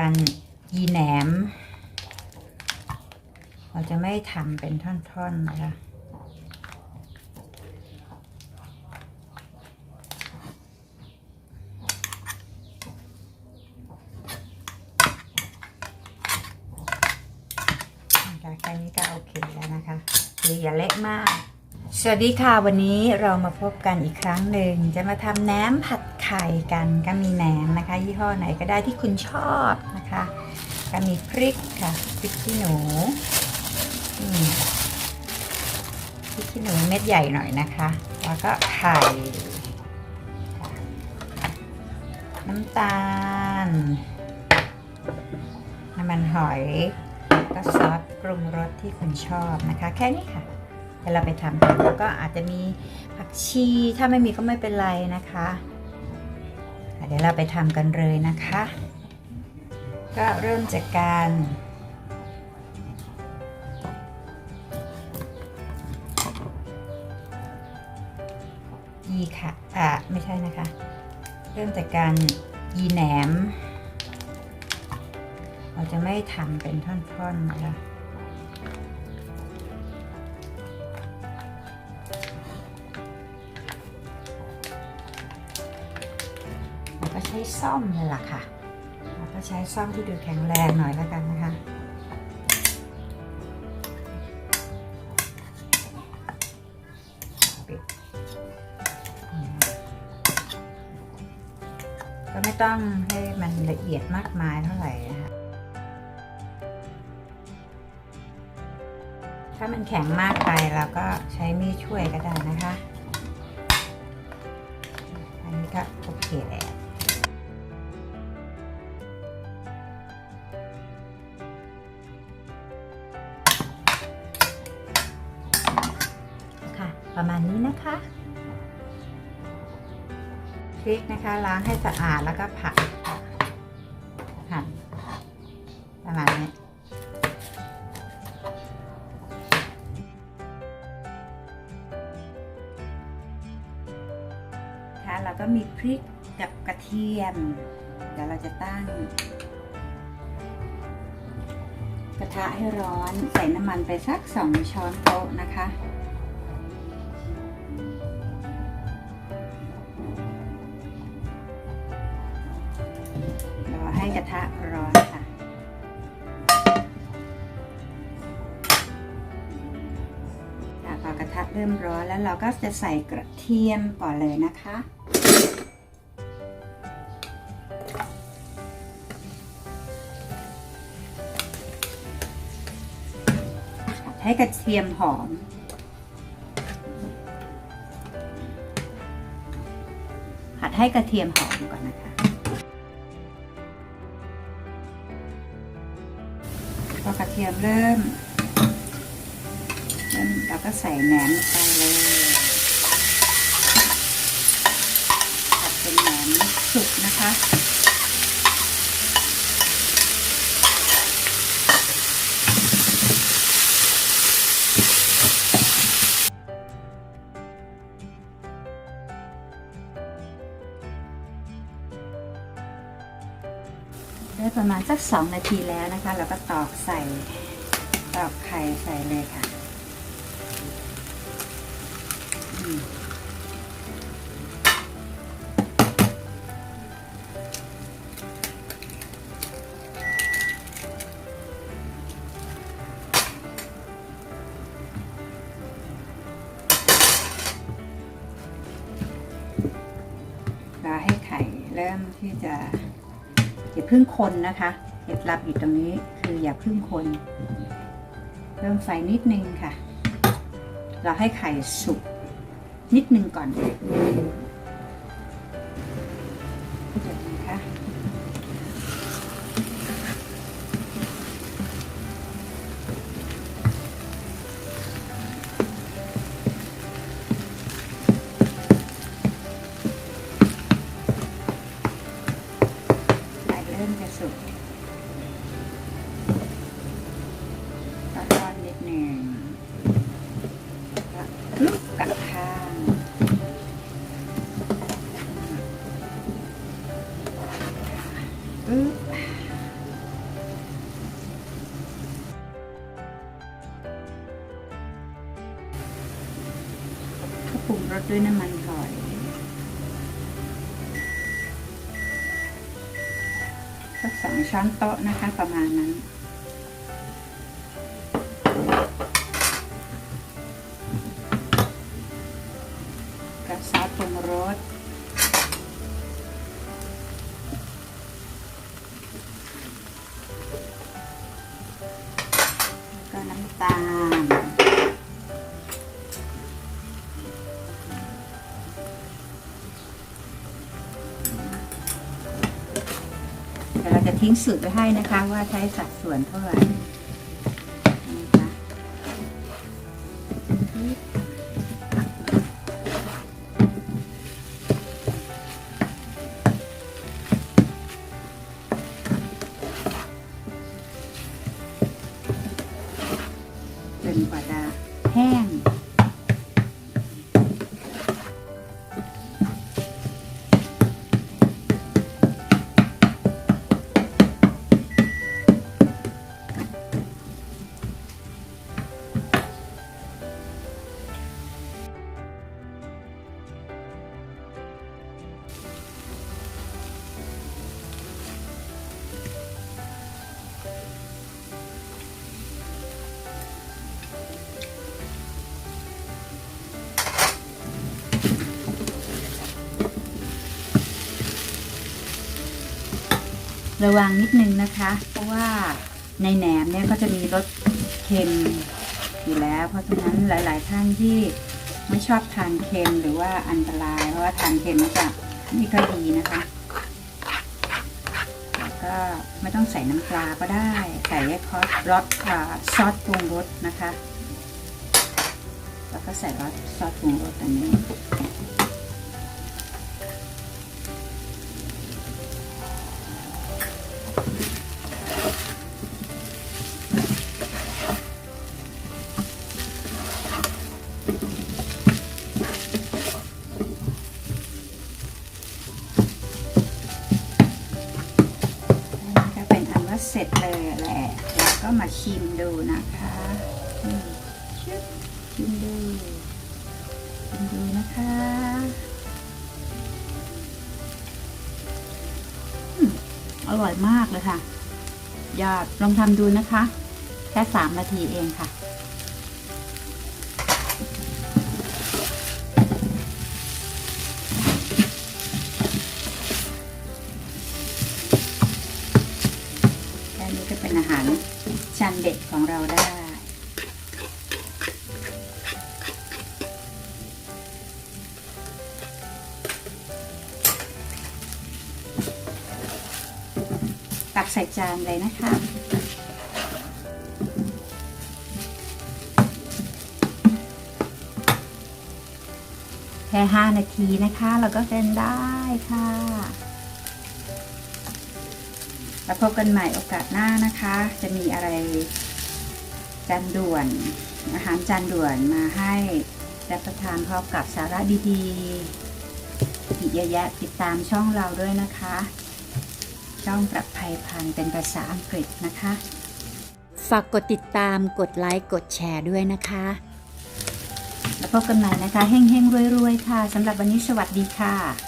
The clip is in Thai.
การยีแหนม เราจะไม่ทำเป็นท่อนๆนะคะแค่นี้ก็โอเคแล้วนะคะ คืออย่าเละมาก สวัสดีค่ะวันนี้เรามาพบกันอีกครั้งหนึ่งจะมาทำแหนมผัดไข่กันก็มีแหนมนะคะ ยี่ห้อไหนก็ได้ที่คุณชอบนะคะก็มีพริกค่ะพริกขี้หนูพริกขี้หนูเม็ดใหญ่หน่อยนะคะ แล้วก็ไข่น้ำตาลน้ำมันหอย ก็ซอสปรุงรสที่คุณชอบนะคะ แค่นี้ค่ะ เดี๋ยวเราไปทำกันแล้วก็อาจจะมีผักชี ถ้าไม่มีก็ไม่เป็นไรนะคะอะเดี๋ยวเราไปทำกันเลยนะคะ ก็เริ่มจากการยีค่ะ อะ ไม่ใช่นะคะ เริ่มจากการยีแหนม เราจะไม่ทำเป็นท่อนๆนะคะ ก็ใช้ซ่อมเลยล่ะค่ะแล้วก็ใช้ซ่อมที่ดูแข็งแรงหน่อยแล้วกันนะคะก็ไม่ต้องให้มันละเอียดมากมายเท่าไหร่นะคะถ้ามันแข็งมากไปเราก็ใช้มีดช่วยก็ได้นะคะ อันนี้ก็โอเคแล้ว ประมาณนี้นะคะพริกนะคะล้างให้สะอาดแล้วก็ผัดค่ะหั่นประมาณนี้ค่ะเราก็มีพริกกับกระเทียม เดี๋ยวเราจะตั้ง กระทะให้ร้อนใส่น้ำมันไปสักสองช้อนโต๊ะนะคะ กระทะร้อนค่ะ พอกระทะเริ่มร้อนแล้วเราก็จะใส่กระเทียมก่อนเลยนะคะ ให้กระเทียมหอมผัดให้กระเทียมหอมก่อนนะคะ พอกระเทียมเริ่มเริ่มเราก็ใส่แหนมลงไปเลยผัดเป็นแหนมสุกนะคะ ประมาณสักสองนาทีแล้วนะคะ เราก็ตอกใส่ตอกไข่ใส่เลยค่ะอืมรอให้ไข่เริ่มที่จะ อย่าพึ่งคนนะคะเคล็ดลับอยู่ตรงนี้คืออย่าพึ่งคน เพิ่มไฟนิดนึงค่ะ เราให้ไข่สุกนิดนึงก่อนเดี๋ยวนะคะ ด้วยน้ำมันหอย สักสองช้อนโต๊ะนะคะประมาณนั้น ทิ้งสูตรไปให้นะคะ ว่าใช้สัดส่วนเท่าไหร่นะคะจนกว่าจะแห้ง ระวังนิดนึงนะคะ เพราะว่าในแหนมเนี่ยก็จะมีรสเค็มอยู่แล้ว เพราะฉะนั้นหลาย ๆ ท่านที่ไม่ชอบทานเค็มหรือว่าอันตราย เพราะว่าทานเค็มมันจะไม่ค่อยดีนะคะแล้วก็ไม่ต้องใส่น้ำปลาก็ได้ ใส่แค่คอสรสซอสปรุงรสนะคะ แล้วก็ใส่รสซอสปรุงรสอันนี้ เป็เสร็จเลยแหละแล้วก็มาชิมดูนะคะชิมดูชิมดูนะคะอร่อยมากเลยค่ะยอดลองทำดูนะคะ แค่สามนาทีเองค่ะ อาหารจานเด็ดของเราได้ ตักใส่จานเลยนะคะแค่ 5 นาทีนะคะ เราก็เส้นได้ค่ะ แล้วพบกันใหม่โอกาสหน้านะคะ จะมีอะไรจานด่วน อาหารจานด่วนมาให้รับประทานพร้อมกับสาระดีๆอีกเยอะแยะติดตามช่องเราด้วยนะคะ ช่องประภัยพันเป็นภาษาอังกฤษนะคะ ฝากกดติดตามกดไลค์กดแชร์ด้วยนะคะ แล้วพบกันใหม่นะคะเฮ้งๆรวยๆค่ะสำหรับวันนี้สวัสดีค่ะ